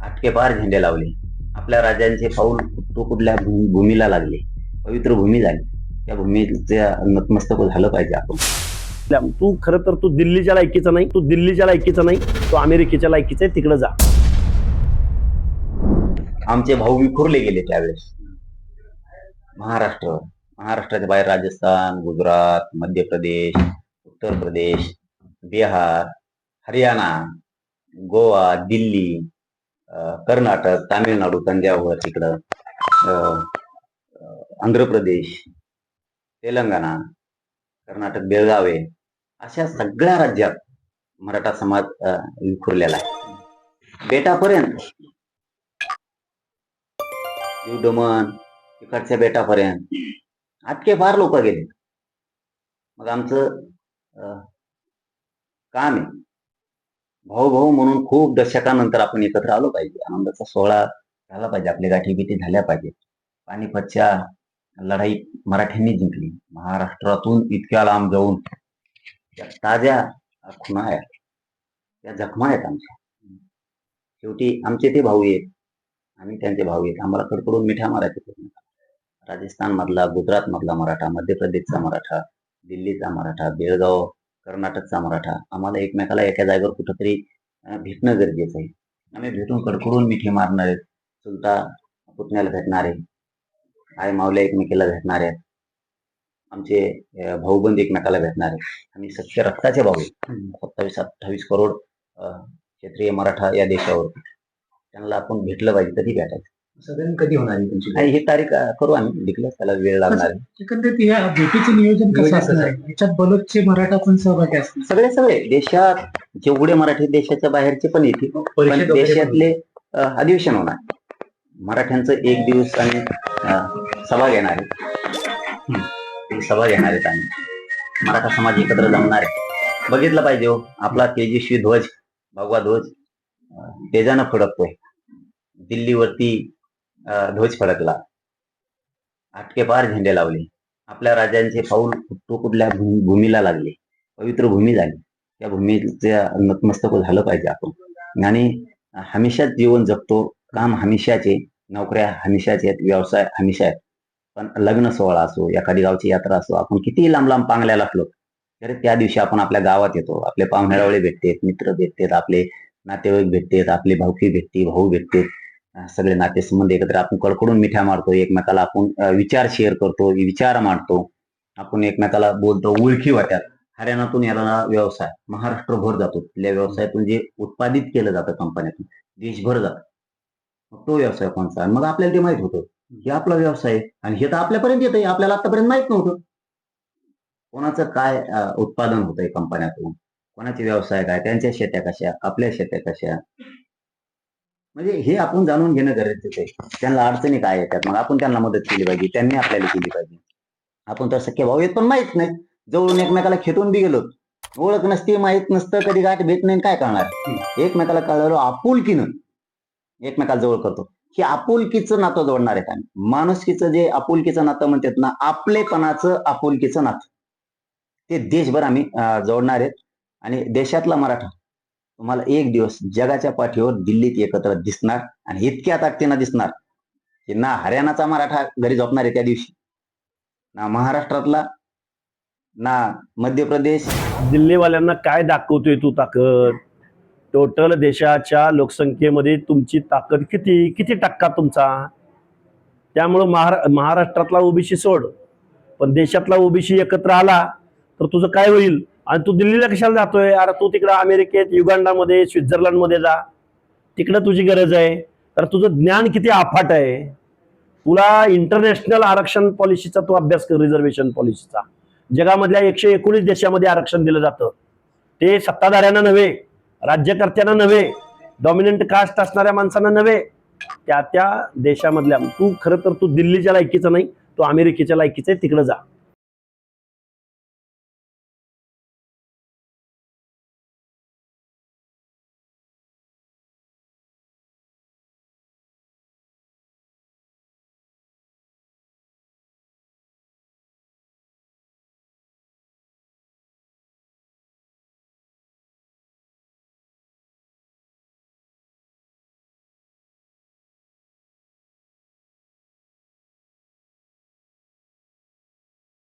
आटके पार झेंडे लावले. आपल्या राजांचे पाऊल तो कुठल्या भूमीला लागले. पवित्र भूमी झाली. त्या भूमीच्या नतमस्तक झालं पाहिजे आपण. तू खरं तर तू दिल्लीच्या लायकीचा नाही तू दिल्लीच्या लायकीचा नाही तू अमेरिकेच्या लायकीचा आहे तिकडे जा. आमचे भाऊ विखुरले गेले त्यावेळेस. महाराष्ट्र महाराष्ट्राच्या बाहेर राजस्थान गुजरात मध्य प्रदेश उत्तर प्रदेश बिहार हरियाणा गोवा दिल्ली कर्नाटक तामिळनाडू तंजावर तिकडं अं, आंध्र प्रदेश तेलंगणा कर्नाटक बेळगावे अशा सगळ्या राज्यात मराठा समाज विखुरलेला आहे. बेटापर्यंत. दमन तिकडच्या बेटापर्यंत. आटके फार लोक गेले. मग आमचं अं, काम आहे. भाऊ भाऊ म्हणून खूप दशकानंतर आपण एकत्र आलो पाहिजे. आनंदाचा सोहळा झाला पाहिजे. आपल्या गाठीबिटी झाल्या पाहिजे. पानिपतच्या लढाई मराठ्यांनी जिंकली. महाराष्ट्रातून इतक्या लांब जाऊन त्या ताज्या खुणा आहेत त्या जखमा आहेत आमच्या. शेवटी आमचे ते भाऊ आहेत. आम्ही त्यांचे भाऊ आहेत. आम्हाला कडकडून मिठ्या मारायचे राजस्थान मधला गुजरात मधला मराठा मध्य प्रदेशचा मराठा दिल्लीचा मराठा बेळगाव कर्नाटकचा मराठा. आम्हाला एकमेकाला एका जागेवर कुठंतरी भेटणं गरजेचं आहे. आम्ही भेटून कडकडून मिठी मारणार आहेत. चुलता पुतण्याला भेटणार आहे. आई मावल्या एकमेकीला भेटणार आहेत. आमचे भाऊबंद एकमेकाला भेटणार आहे आम्ही सख्य रक्ताचे भाऊ सत्तावीस अठ्ठावीस करोड क्षेत्रीय मराठा या देशावर. त्यांना आपण भेटलं पाहिजे तरी भेटायचं. साधारण कधी होणार आहे तुमची आणि ही तारीख अं, करू आम्ही. डिक्लेअर त्याला वेळ लागणार आहे. एकंदरीत या भेटीचे नियोजन कसं नियोजन असणार आहे? याच्यात बलोचचे मराठा पण सहभागी असतील. सगळे सगळे. देशात जेवढे मराठी देशाच्या बाहेरचे पण येतील पण परिषद वगैरे पण देशातले अं, अधिवेशन होणार. मराठ्यांचं एक दिवस आणि अं, सभा घेणार आहे. सभा घेणार आहेत आम्ही मराठा समाज एकत्र जमणार आहे. बघितलं पाहिजे हो आपला तेजस्वी ध्वज भगवा ध्वज अं, तेजानं फडकतोय. दिल्लीवरती ध्वज फडकला. आटके पार झेंडे लावले. आपल्या राजांचे पाऊल कुठं कुठल्या भूमीला लागले. पवित्र भूमी झाली. त्या भूमीच्या नतमस्तक झालं पाहिजे आपण. आणि हमेशाच जीवन जगतो. काम हमेशाचे नोकऱ्या हमेशाचे आहेत व्यवसाय हमेशा आहेत. पण लग्न सोहळा असो एखादी गावची यात्रा असो आपण कितीही लांब लांब पांगल्याला असलो तरी त्या दिवशी आपण आपल्या गावात येतो. आपले पाहुण्यावळे भेटतेत मित्र भेटतेत आपले नातेवाईक भेटतेत आपली भावकी भेटते भाऊ भेटतेत. सगळे नातेसंबंध एकत्र. आपण कडकडून मिठ्या मारतो एकमेकाला आपण विचार शेअर करतो विचार मांडतो. आपण एकमेकाला बोलतो ओळखी वाट्यात. हरियाणातून याला व्यवसाय महाराष्ट्रभर जातो. तिथल्या व्यवसायातून जे उत्पादित केलं जातं कंपन्यातून देशभर जातं. मग तो व्यवसाय कोणचा मग आपल्याला ते माहीत होतं. हे आपला व्यवसाय आहे. आणि हे तर आपल्यापर्यंत येत आपल्याला आतापर्यंत माहीत नव्हतं. कोणाचं काय उत्पादन होतंय कंपन्यातून? कोणाचे व्यवसाय काय? त्यांच्या शेत्या कशा? आपल्या शेत्या कशा? म्हणजे हे आपण जाणून घेणं गरजेचं आहे. त्यांना अडचणी काय येतात? मग आपण त्यांना मदत केली पाहिजे. त्यांनी आपल्याला केली पाहिजे. आपण तर सख्य भाऊ येत पण माहीत नाही. जवळून एकमेकाला खेटून बी गेलो. ओळख नसते माहीत नसतं कधी गाठ भेट नाही काय करणार? एकमेकाला कळलं आपुलकीनं एकमेकाला जवळ करतो. हे आपुलकीचं नातं जोडणार आहे काय माणुसकीचं जे आपुलकीचं नातं म्हणतात ना आपलेपणाचं आपुलकीचं नातं. ते देशभर आम्ही जोडणार आहेत. आणि देशातला मराठा तुम्हाला एक दिवस जगाच्या पाठीवर दिल्लीत एकत्र दिसणार आणि इतक्या ताकदीनं दिसणार की ना हरियाणाचा मराठा घरी झोपणार आहे त्या दिवशी. ना महाराष्ट्रातला ना मध्य प्रदेश दिल्लीवाल्यांना काय दाखवतोय तू ताकद? टोटल देशाच्या लोकसंख्येमध्ये तुमची ताकद किती? किती टक्का तुमचा? त्यामुळं महारा महाराष्ट्रातला ओबीसी सोड. पण देशातला ओबीसी एकत्र आला तर तुझं काय होईल? आणि तू दिल्लीला कशाला जातोय? अरे तू तिकडं अमेरिकेत युगांडामध्ये स्वित्झर्लंडमध्ये जा. तिकडं तुझी गरज आहे. तर तुझं ज्ञान किती अफाट आहे? तुला इंटरनॅशनल आरक्षण पॉलिसीचा तू अभ्यास कर रिझर्वेशन पॉलिसीचा जगामधल्या एकशे एकोणीस देशामध्ये आरक्षण दिलं जातं. ते सत्ताधाऱ्यांना नव्हे राज्यकर्त्यांना नव्हे डॉमिनंट कास्ट असणाऱ्या माणसांना नव्हे. त्या त्या देशामधल्या तू खरं तर तू दिल्लीच्या लायकीचा नाही तू अमेरिकेच्या लायकीचा आहे तिकडं जा.